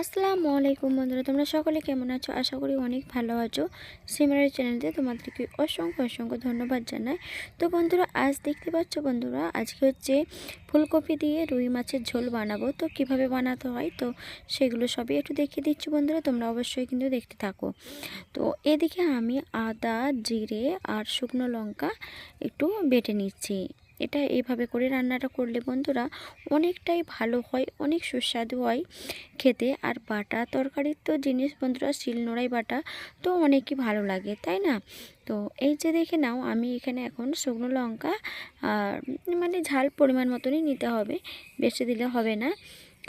আসসালামু আলাইকুম বন্ধুরা, তোমরা সকলে কেমন আছো? আশা করি অনেক ভালো আছো। সিমারের চ্যানেলতে তোমাদেরকে অসংখ্য অসংখ্য ধন্যবাদ জানাই। তো বন্ধুরা, আজ দেখতে পাচ্ছ বন্ধুরা, আজকে হচ্ছে ফুলকপি দিয়ে রুই মাছের ঝোল বানাবো। তো কীভাবে বানাতে হয়? তো সেগুলো সবই একটু দেখিয়ে দিচ্ছি বন্ধুরা, তোমরা অবশ্যই কিন্তু দেখতে থাকো। তো এদিকে আমি আদা, জিরে আর শুকনো লঙ্কা একটু বেটে নিচ্ছি। এটা এইভাবে করে রান্নাটা করলে বন্ধুরা অনেকটাই ভালো হয়, অনেক সুস্বাদু হয় খেতে। আর বাটা তরকারির তো জিনিস বন্ধুরা শিলনোড়াই বাটা তো অনেকই ভালো লাগে, তাই না? তো এই যে দেখে নাও, আমি এখানে এখন শুকনো লঙ্কা মানে ঝাল পরিমাণ মতনই নিতে হবে, বেশি দিলে হবে না।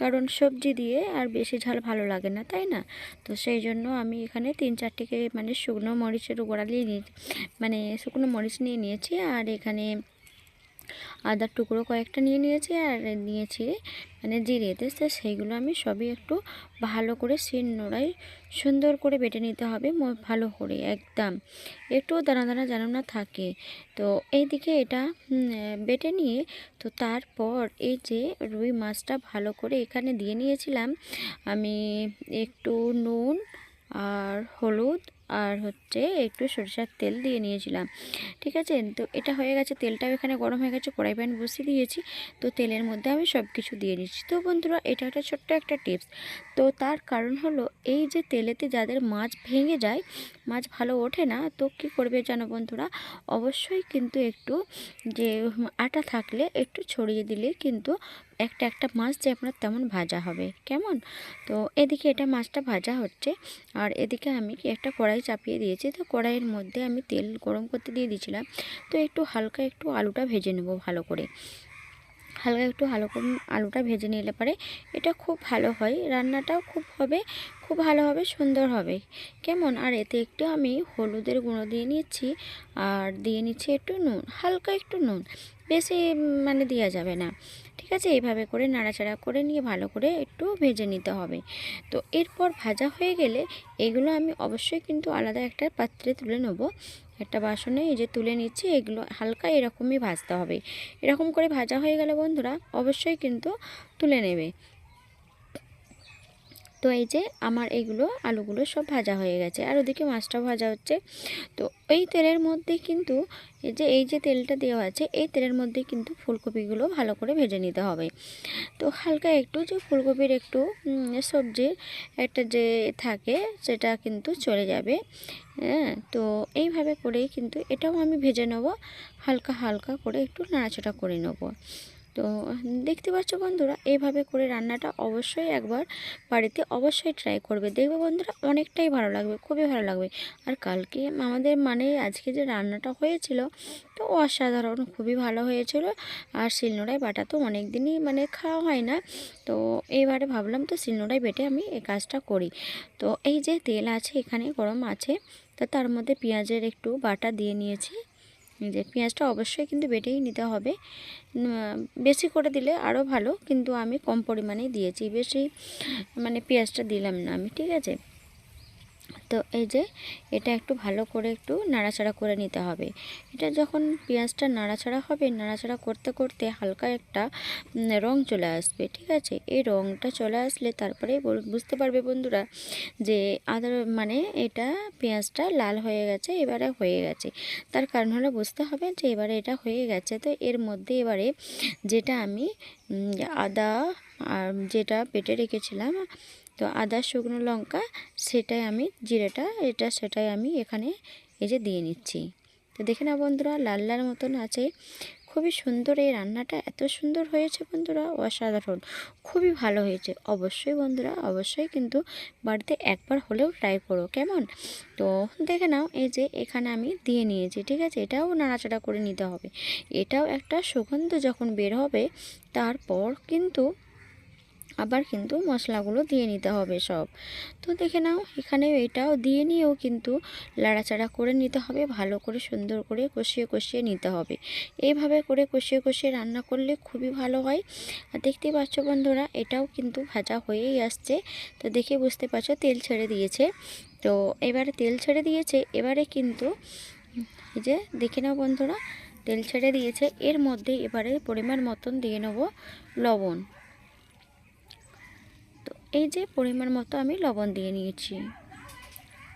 কারণ সবজি দিয়ে আর বেশি ঝাল ভালো লাগে না, তাই না? তো সেই জন্য আমি এখানে তিন চারটেকে মানে শুকনো মরিচের গোড়ালি মানে শুকনো মরিচ নিয়ে নিয়েছি। আর এখানে আদার টুকরো কয়েকটা নিয়ে নিয়েছি আর নিয়েছি মানে জিরে তো সেইগুলো আমি সবই একটু ভালো করে শিল নোড়ায় সুন্দর করে বেটে নিতে হবে ভালো করে একদম। একটু দানা দানা যেন না থাকে। তো এইদিকে এটা বেটে নিয়ে তো তারপর এই যে রুই মাছটা ভালো করে এখানে দিয়ে নিয়েছিলাম, আমি একটু নুন আর হলুদ আর হচ্ছে একটু সরিষার তেল দিয়ে নিয়েছিলাম। ঠিক আছে? তো এটা হয়ে গেছে, তেলটাও এখানে গরম হয়ে গেছে, কড়াই প্যান বসিয়ে দিয়েছি। তো তেলের মধ্যে আমি সব কিছু দিয়ে নিচ্ছি। তো বন্ধুরা, এটা একটা ছোট্ট একটা টিপস। তো তার কারণ হলো, এই যে তেলেতে যাদের মাছ ভেঙে যায়, মাছ ভালো ওঠে না, তো কি করবে জানো বন্ধুরা? অবশ্যই কিন্তু একটু যে আটা থাকলে একটু ছড়িয়ে দিলে কিন্তু একটা একটা মাছ যে আপনার তেমন ভাজা হবে। কেমন? তো এদিকে এটা মাছটা ভাজা হচ্ছে, আর এদিকে আমি একটা কড়াই চাপিয়ে দিয়েছি। তো কড়াইয়ের মধ্যে আমি তেল গরম করতে দিয়ে দিয়েছিলাম। তো একটু হালকা একটু আলুটা ভেজে নেব ভালো করে। হালকা একটু ভালো করে আলুটা ভেজে নিলে পারে। এটা খুব ভালো হয়। রান্নাটাও খুব হবে, খুব ভালো হবে, সুন্দর হবে। কেমন? আর এতে একটু আমি হলুদের গুঁড়ো দিয়ে নিচ্ছি আর দিয়ে নিচ্ছি একটু নুন, হালকা একটু নুন। বেশি মানে দেওয়া যাবে না। ঠিক আছে? এইভাবে করে নাড়াচাড়া করে নিয়ে ভালো করে একটু ভেজে নিতে হবে। তো এরপর ভাজা হয়ে গেলে এগুলো আমি অবশ্যই কিন্তু আলাদা একটা পাত্রে তুলে নেব। একটা বাসনে এই যে তুলে নিচ্ছি, এগুলো হালকা এরকমই ভাজতে হবে। এরকম করে ভাজা হয়ে গেলে বন্ধুরা, অবশ্যই কিন্তু তুলে নেবে। তো এই যে আমার এইগুলো আলুগুলো সব ভাজা হয়ে গেছে। আর ওদিকে মাছটাও ভাজা হচ্ছে। তো এই তেলের মধ্যে কিন্তু এই যে এই যে তেলটা দেওয়া আছে, এই তেলের মধ্যে কিন্তু ফুলকপিগুলো ভালো করে ভেজে নিতে হবে। তো হালকা একটু যে ফুলকপির একটু সবজির একটা যে থাকে, সেটা কিন্তু চলে যাবে। হ্যাঁ তো এইভাবে করেই কিন্তু এটাও আমি ভেজে নেব। হালকা হালকা করে একটু নাড়াচাড়া করে নেব। তো দেখতে পাচ্ছ বন্ধুরা এইভাবে করে রান্নাটা অবশ্যই একবার বাড়িতে অবশ্যই ট্রাই করবে। দেখবে বন্ধুরা, অনেকটাই ভালো লাগবে, খুবই ভালো লাগবে। আর কালকে আমাদের মানে আজকে যে রান্নাটা হয়েছিল, তো অসাধারণ, খুবই ভালো হয়েছিল। আর শিলনোড়ায় বাটা তো অনেক দিনই মানে খাওয়া হয় না। তো এইবারে ভাবলাম তো শিলনোড়ায় বেটে আমি এই কাজটা করি। তো এই যে তেল আছে, এখানে গরম আছে, তো তার মধ্যে পেঁয়াজের একটু বাটা দিয়ে নিয়েছি। যে পেঁয়াজটা অবশ্যই কিন্তু বেটেই নিতে হবে। বেশি করে দিলে আরও ভালো, কিন্তু আমি কম পরিমাণেই দিয়েছি। বেশি মানে পেঁয়াজটা দিলাম না আমি, ঠিক আছে? তো এই যে এটা একটু ভালো করে একটু নাড়াচাড়া করে নিতে হবে। এটা যখন পেঁয়াজটা নাড়াচাড়া হবে, নাড়াচাড়া করতে করতে হালকা একটা রং চলে আসবে, ঠিক আছে? এই রংটা চলে আসলে তারপরে বুঝতে পারবে বন্ধুরা যে আদার মানে এটা পেঁয়াজটা লাল হয়ে গেছে, এবারে হয়ে গেছে। তার কারণ হলো বুঝতে হবে যে এবারে এটা হয়ে গেছে। তো এর মধ্যে এবারে যেটা আমি আদা আর যেটা পেটে রেখেছিলাম, তো আদা, শুকনো লঙ্কা, সেটাই আমি জিরেটা, এটা সেটাই আমি এখানে এই যে দিয়ে নিচ্ছি। তো দেখে না বন্ধুরা, লাল লাল মতন আছে। খুবই সুন্দর এই রান্নাটা, এত সুন্দর হয়েছে বন্ধুরা, অসাধারণ। খুবই ভালো হয়েছে। অবশ্যই বন্ধুরা, অবশ্যই কিন্তু বাড়িতে একবার হলেও ট্রাই করো, কেমন? তো দেখে নাও, এই যে এখানে আমি দিয়ে নিয়েছি, ঠিক আছে? এটাও নাড়াচাড়া করে নিতে হবে। এটাও একটা সুগন্ধ যখন বের হবে, তারপর কিন্তু আবার কিন্তু মশলাগুলো দিয়ে নিতে হবে সব। তো দেখে নাও, এখানে এটাও দিয়ে নিয়েও কিন্তু লাড়াচাড়া করে নিতে হবে, ভালো করে সুন্দর করে কষিয়ে কষিয়ে নিতে হবে। এইভাবে করে কষিয়ে কষিয়ে রান্না করলে খুবই ভালো হয়। আর দেখতেই পাচ্ছ বন্ধুরা, এটাও কিন্তু ভাজা হয়েই আসছে। তো দেখে বুঝতে পারছ, তেল ছেড়ে দিয়েছে। তো এবারে তেল ছেড়ে দিয়েছে, এবারে কিন্তু এই যে দেখে নাও বন্ধুরা, তেল ছেড়ে দিয়েছে। এর মধ্যে এবারে পরিমাণ মতন দিয়ে নেব লবণ। এই যে পরিমাণ মতো আমি লবণ দিয়ে নিয়েছি।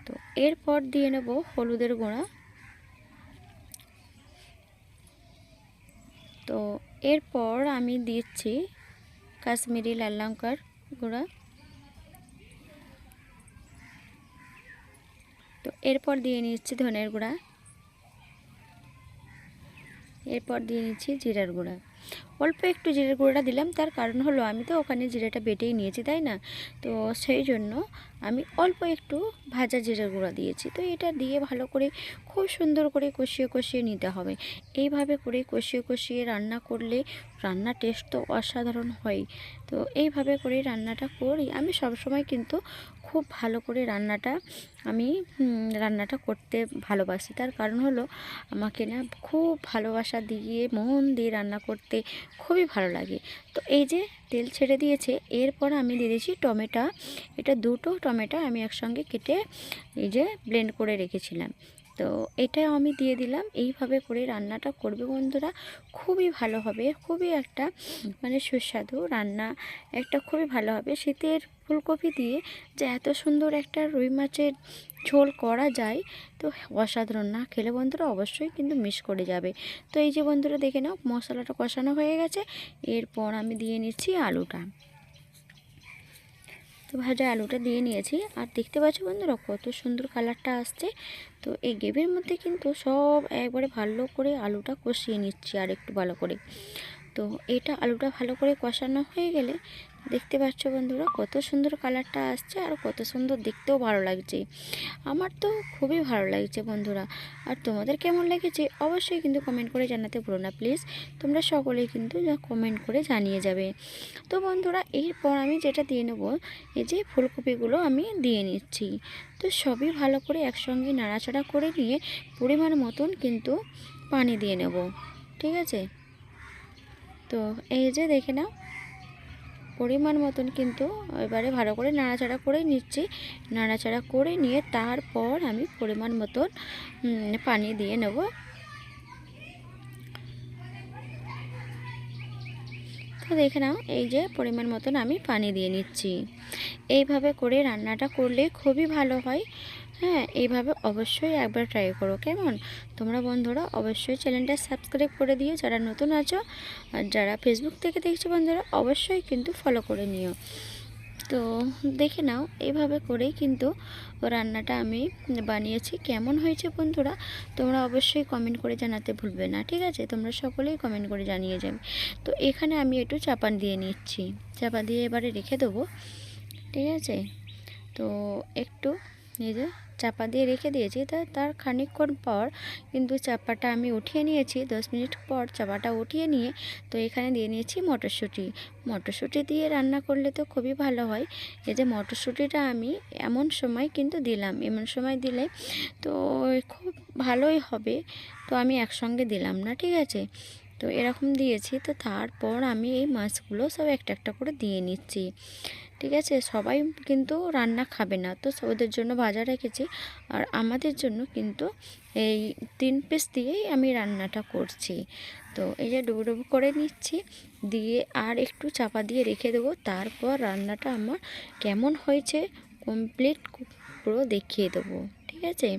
তো এরপর দিয়ে নেব হলুদের গুঁড়া। তো এরপর আমি দিচ্ছি কাশ্মীরি লাল লঙ্কার গুঁড়া। তো এরপর দিয়ে নিচ্ছি ধনের গুঁড়া। এরপর দিয়ে নিচ্ছি জিরার গুঁড়া। অল্প একটু জিরের গুঁড়োটা দিলাম। তার কারণ হলো আমি তো ওখানে জিরেটা বেটেই নিয়েছি, তাই না? তো সেই জন্য আমি অল্প একটু ভাজা জিরের গুঁড়া দিয়েছি। তো এটা দিয়ে ভালো করে খুব সুন্দর করে কষিয়ে কষিয়ে নিতে হবে। এইভাবে করে কষিয়ে কষিয়ে রান্না করলে রান্নার টেস্ট তো অসাধারণ হয়। তো এইভাবে করে রান্নাটা করি। আমি সবসময় কিন্তু খুব ভালো করে রান্নাটা, আমি রান্নাটা করতে ভালোবাসি। তার কারণ হলো আমাকে না খুব ভালোবাসা দিয়ে, মন দিয়ে রান্না করতে খুবই ভালো লাগে। তো এই যে তেল ছেড়ে দিয়েছে, এরপর আমি দিয়ে দিয়েছি টমেটো। এটা দুটো টমেটো আমি একসঙ্গে কেটে এই যে ব্লেন্ড করে রেখেছিলাম। তো এটা আমি দিয়ে দিলাম। এইভাবে করে রান্নাটা করবে বন্ধুরা, খুবই ভালো হবে। খুবই একটা মানে সুস্বাদু রান্না। একটা খুবই ভালো হবে। শীতের ফুলকপি দিয়ে যে এত সুন্দর একটা রুই মাছের ঝোল করা যায়। তো অসাধারণ, না খেলে বন্ধুরা অবশ্যই কিন্তু মিস করে যাবে। তো এই যে বন্ধুরা দেখে নাও, মশলাটা কষানো হয়ে গেছে। এরপর আমি দিয়ে নিচ্ছি আলুটা। তো ভাজা আলুটা দিয়ে নিয়েছি। আর দেখতে পাচ্ছ বন্ধুরা কত সুন্দর কালারটা আসছে। তো এই গ্রেভির মধ্যে কিন্তু সব একবারে ভালো করে আলুটা কষিয়ে নিচ্ছি আর একটু ভালো করে। তো এটা আলুটা ভালো করে কষানো হয়ে গেলে দেখতে পাচ্ছ বন্ধুরা, কত সুন্দর কালারটা আসছে আর কত সুন্দর দেখতেও ভালো লাগছে। আমার তো খুবই ভালো লাগছে বন্ধুরা। আর তোমাদের কেমন লেগেছে অবশ্যই কিন্তু কমেন্ট করে জানাতে ভুলো না প্লিজ তোমরা সকলেই কিন্তু কমেন্ট করে জানিয়ে যাবে। তো বন্ধুরা, এরপর আমি যেটা দিয়ে নেব, এই যে ফুলকপিগুলো আমি দিয়ে নিচ্ছি। তো সবই ভালো করে একসঙ্গে নাড়াচাড়া করে নিয়ে পরিমাণ মতন কিন্তু পানি দিয়ে নেব। ঠিক আছে? তো এই যে দেখে নাও পরিমাণ মতন কিন্তু এবারে ভালো করে নাড়াচাড়া করে নিচ্ছি। নাড়াচাড়া করে নিয়ে তারপর আমি পরিমাণ মতন পানি দিয়ে নেব। তো দেখে নাও, এই যে পরিমাণ মতন আমি পানি দিয়ে নিচ্ছি। এইভাবে করে রান্নাটা করলে খুবই ভালো হয়। হ্যাঁ এইভাবে অবশ্যই একবার ট্রাই করো, কেমন? তোমরা বন্ধুরা অবশ্যই চ্যানেলটা সাবস্ক্রাইব করে দিও, যারা নতুন আছো, আর যারা ফেসবুক থেকে দেখছ বন্ধুরা, অবশ্যই কিন্তু ফলো করে নিও। তো দেখে নাও, এইভাবে করেই কিন্তু রান্নাটা আমি বানিয়েছি। কেমন হয়েছে বন্ধুরা, তোমরা অবশ্যই কমেন্ট করে জানাতে ভুলবে না, ঠিক আছে? তোমরা সকলেই কমেন্ট করে জানিয়ে যাবে। তো এখানে আমি একটু চাপান দিয়ে নিচ্ছি। চাপা দিয়ে এবারে রেখে দেবো, ঠিক আছে? তো একটু যে চাপা দিয়ে রেখে দিয়েছি। তা, তার খানিকক্ষণ পর কিন্তু চাপাটা আমি উঠিয়ে নিয়েছি। দশ মিনিট পর চাপাটা উঠিয়ে নিয়ে তো এখানে দিয়ে নিয়েছি মটরশুঁটি। মটরশুঁটি দিয়ে রান্না করলে তো খুবই ভালো হয়। এই যে মটরশুঁটিটা আমি এমন সময় কিন্তু দিলাম, এমন সময় দিলে তো খুব ভালোই হবে। তো আমি একসঙ্গে দিলাম না, ঠিক আছে? তো এরকম দিয়েছি। তো তারপর আমি এই মাছগুলো সব একটা একটা করে দিয়ে নিচ্ছি। ঠিক আছে? সবাই কিন্তু রান্না খাবে না। তো ওদের জন্য ভাজা রেখেছি। আর আমাদের জন্য কিন্তু এই তিন পিস দিয়েই আমি রান্নাটা করছি। তো এই যে ডুবো ডুবো করে নিচ্ছি দিয়ে আর একটু চাপা দিয়ে রেখে দেবো। তারপর রান্নাটা আমার কেমন হয়েছে কমপ্লিট পুরো দেখিয়ে দেবো। ঠিক আছে?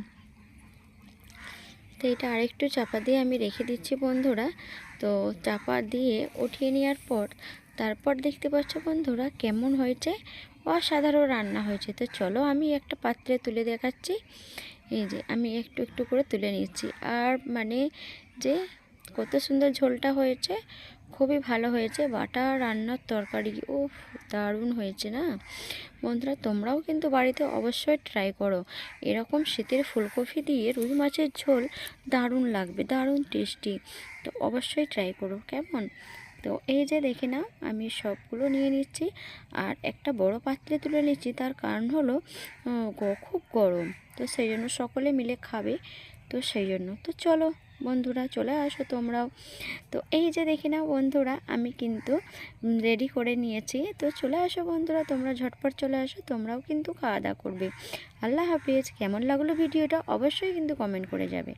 তো এটা আরেকটু চাপা দিয়ে আমি রেখে দিচ্ছি বন্ধুরা। তো চাপা দিয়ে উঠিয়ে নেওয়ার পর তারপর দেখতে পাচ্ছ বন্ধুরা কেমন হয়েছে? অসাধারণ রান্না হয়েছে। তো চলো আমি একটা পাত্রে তুলে দেখাচ্ছি। এই যে আমি একটু একটু করে তুলে নিচ্ছি। আর মানে যে কত সুন্দর ঝোলটা হয়েছে, খুবই ভালো হয়েছে। বাটা রান্নার তরকারি ও দারুণ হয়েছে না? বন্ধুরা তোমরাও কিন্তু বাড়িতে অবশ্যই ট্রাই করো। এরকম শীতের ফুলকপি দিয়ে রুই মাছের ঝোল দারুণ লাগবে, দারুণ টেস্টি তো অবশ্যই ট্রাই করো, কেমন? তো এই যে দেখে নাও, আমি সবগুলো নিয়ে নিচ্ছি আর একটা বড় পাত্রে তুলে নিচ্ছি। তার কারণ হলো খুব গরম, তো সেই জন্য সকলে মিলে খাবে, তো সেই জন্য। তো চলো বন্ধুরা, চলে আসো তোমরাও। তো এই যে দেখি না বন্ধুরা, আমি কিন্তু রেডি করে নিয়েছি। তো চলে আসো বন্ধুরা, তোমরা ঝটপট চলে আসো, তোমরাও কিন্তু খাওয়া দাওয়া করবে। আল্লাহ হাফিজ। কেমন লাগল ভিডিওটা অবশ্যই কিন্তু কমেন্ট করে যাবে।